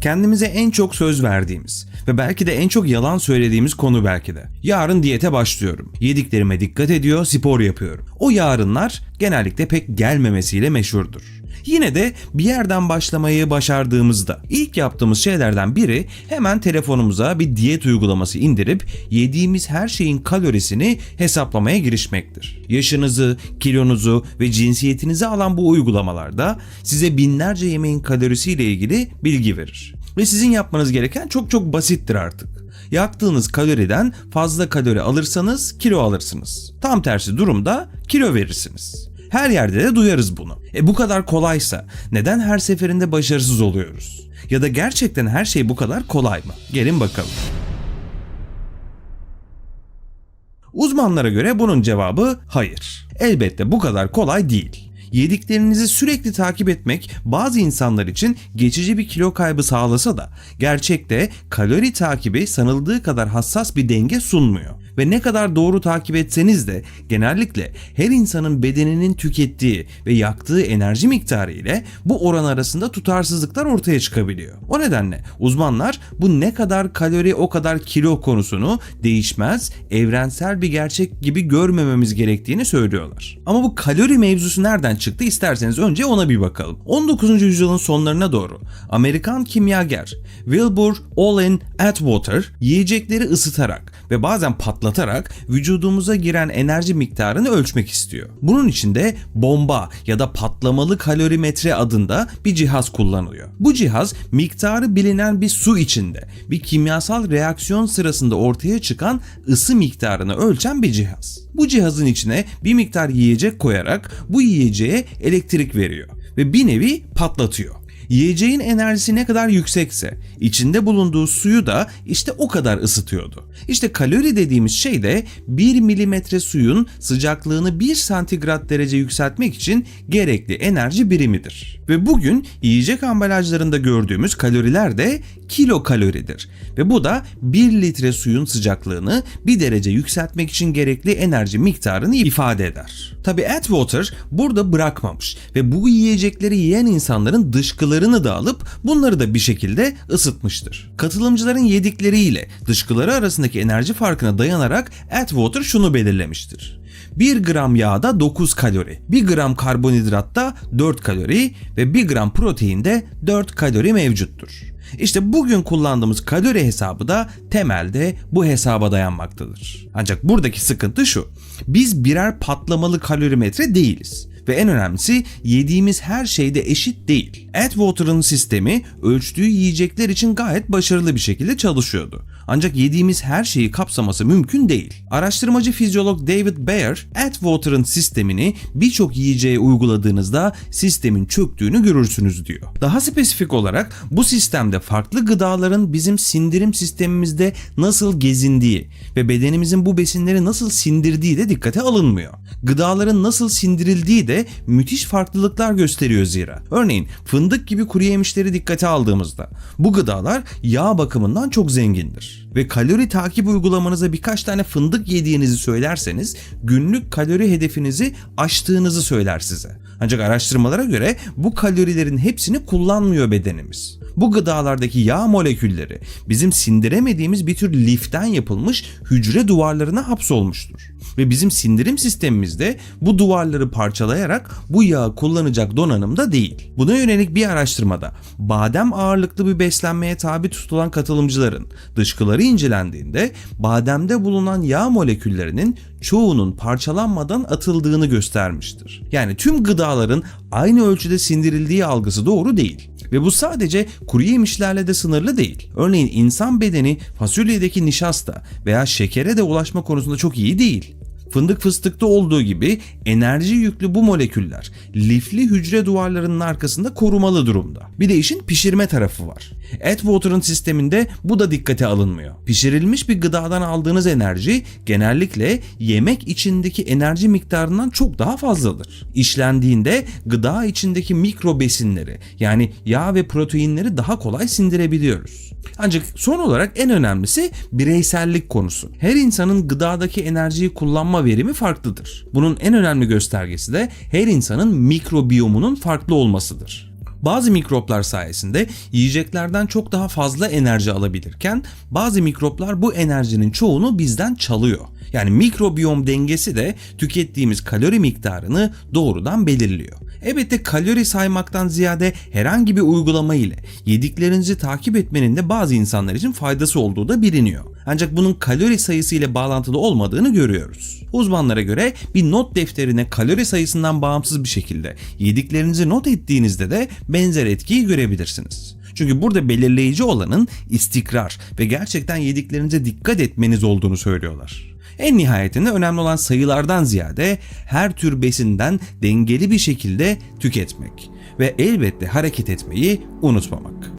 Kendimize en çok söz verdiğimiz ve belki de en çok yalan söylediğimiz konu belki de. Yarın diyete başlıyorum. Yediklerime dikkat ediyor, spor yapıyorum. O yarınlar genellikle pek gelmemesiyle meşhurdur. Yine de bir yerden başlamayı başardığımızda ilk yaptığımız şeylerden biri hemen telefonumuza bir diyet uygulaması indirip yediğimiz her şeyin kalorisini hesaplamaya girişmektir. Yaşınızı, kilonuzu ve cinsiyetinizi alan bu uygulamalarda size binlerce yemeğin kalorisiyle ilgili bilgi verir. Ve sizin yapmanız gereken çok çok basittir artık. Yaktığınız kaloriden fazla kalori alırsanız kilo alırsınız. Tam tersi durumda kilo verirsiniz. Her yerde de duyarız bunu. E bu kadar kolaysa neden her seferinde başarısız oluyoruz? Ya da gerçekten her şey bu kadar kolay mı? Gelin bakalım. Uzmanlara göre bunun cevabı hayır. Elbette bu kadar kolay değil. Yediklerinizi sürekli takip etmek bazı insanlar için geçici bir kilo kaybı sağlasa da gerçekte kalori takibi sanıldığı kadar hassas bir denge sunmuyor. Ve ne kadar doğru takip etseniz de genellikle her insanın bedeninin tükettiği ve yaktığı enerji miktarı ile bu oran arasında tutarsızlıklar ortaya çıkabiliyor. O nedenle uzmanlar bu ne kadar kalori o kadar kilo konusunu değişmez, evrensel bir gerçek gibi görmememiz gerektiğini söylüyorlar. Ama bu kalori mevzusu nereden çıktı isterseniz önce ona bir bakalım. 19. yüzyılın sonlarına doğru Amerikan kimyager Wilbur Olin Atwater yiyecekleri ısıtarak ve bazen patlatarak vücudumuza giren enerji miktarını ölçmek istiyor. Bunun için de bomba ya da patlamalı kalorimetre adında bir cihaz kullanılıyor. Bu cihaz miktarı bilinen bir su içinde bir kimyasal reaksiyon sırasında ortaya çıkan ısı miktarını ölçen bir cihaz. Bu cihazın içine bir miktar yiyecek koyarak bu yiyeceğe elektrik veriyor ve bir nevi patlatıyor. Yiyeceğin enerjisi ne kadar yüksekse içinde bulunduğu suyu da işte o kadar ısıtıyordu. İşte kalori dediğimiz şey de 1 milimetre suyun sıcaklığını 1 santigrat derece yükseltmek için gerekli enerji birimidir. Ve bugün yiyecek ambalajlarında gördüğümüz kaloriler de kilokaloridir. Ve bu da 1 litre suyun sıcaklığını 1 derece yükseltmek için gerekli enerji miktarını ifade eder. Tabi Atwater burada bırakmamış ve bu yiyecekleri yiyen insanların dışkılarını da alıp bunları da bir şekilde ısıtmıştır. Katılımcıların yedikleriyle dışkıları arasındaki enerji farkına dayanarak Atwater şunu belirlemiştir. 1 gram yağda 9 kalori, 1 gram karbonhidratta 4 kalori ve 1 gram proteinde 4 kalori mevcuttur. İşte bugün kullandığımız kalori hesabı da temelde bu hesaba dayanmaktadır. Ancak buradaki sıkıntı şu. Biz birer patlamalı kalorimetre değiliz ve en önemlisi yediğimiz her şeyde eşit değil. Atwater'ın sistemi ölçtüğü yiyecekler için gayet başarılı bir şekilde çalışıyordu. Ancak yediğimiz her şeyi kapsaması mümkün değil. Araştırmacı fizyolog David Bayer, Atwater'ın sistemini birçok yiyeceğe uyguladığınızda sistemin çöktüğünü görürsünüz diyor. Daha spesifik olarak bu sistemde farklı gıdaların bizim sindirim sistemimizde nasıl gezindiği ve bedenimizin bu besinleri nasıl sindirdiği de dikkate alınmıyor. Gıdaların nasıl sindirildiği de müthiş farklılıklar gösteriyor zira. Örneğin fındık gibi kuru yemişleri dikkate aldığımızda bu gıdalar yağ bakımından çok zengindir. Ve kalori takip uygulamanıza birkaç tane fındık yediğinizi söylerseniz günlük kalori hedefinizi aştığınızı söyler size. Ancak araştırmalara göre bu kalorilerin hepsini kullanmıyor bedenimiz. Bu gıdalardaki yağ molekülleri bizim sindiremediğimiz bir tür liften yapılmış hücre duvarlarına hapsolmuştur. Ve bizim sindirim sistemimizde bu duvarları parçalayarak bu yağı kullanacak donanımda değil. Buna yönelik bir araştırmada badem ağırlıklı bir beslenmeye tabi tutulan katılımcıların dışkıları incelendiğinde bademde bulunan yağ moleküllerinin çoğunun parçalanmadan atıldığını göstermiştir. Yani tüm gıdaların aynı ölçüde sindirildiği algısı doğru değil. Ve bu sadece kuru yemişlerle de sınırlı değil. Örneğin insan bedeni fasulyedeki nişasta veya şekere de ulaşma konusunda çok iyi değil. Fındık fıstıkta olduğu gibi enerji yüklü bu moleküller lifli hücre duvarlarının arkasında korumalı durumda. Bir de işin pişirme tarafı var. Atwater'ın sisteminde bu da dikkate alınmıyor. Pişirilmiş bir gıdadan aldığınız enerji genellikle yemek içindeki enerji miktarından çok daha fazladır. İşlendiğinde gıda içindeki mikro besinleri yani yağ ve proteinleri daha kolay sindirebiliyoruz. Ancak son olarak en önemlisi bireysellik konusu. Her insanın gıdadaki enerjiyi kullanma verimi farklıdır. Bunun en önemli göstergesi de her insanın mikrobiyomunun farklı olmasıdır. Bazı mikroplar sayesinde yiyeceklerden çok daha fazla enerji alabilirken bazı mikroplar bu enerjinin çoğunu bizden çalıyor. Yani mikrobiyom dengesi de tükettiğimiz kalori miktarını doğrudan belirliyor. Elbette kalori saymaktan ziyade herhangi bir uygulama ile yediklerinizi takip etmenin de bazı insanlar için faydası olduğu da biliniyor. Ancak bunun kalori sayısı ile bağlantılı olmadığını görüyoruz. Uzmanlara göre bir not defterine kalori sayısından bağımsız bir şekilde yediklerinizi not ettiğinizde de benzer etkiyi görebilirsiniz. Çünkü burada belirleyici olanın istikrar ve gerçekten yediklerinize dikkat etmeniz olduğunu söylüyorlar. En nihayetinde önemli olan sayılardan ziyade her tür besinden dengeli bir şekilde tüketmek ve elbette hareket etmeyi unutmamak.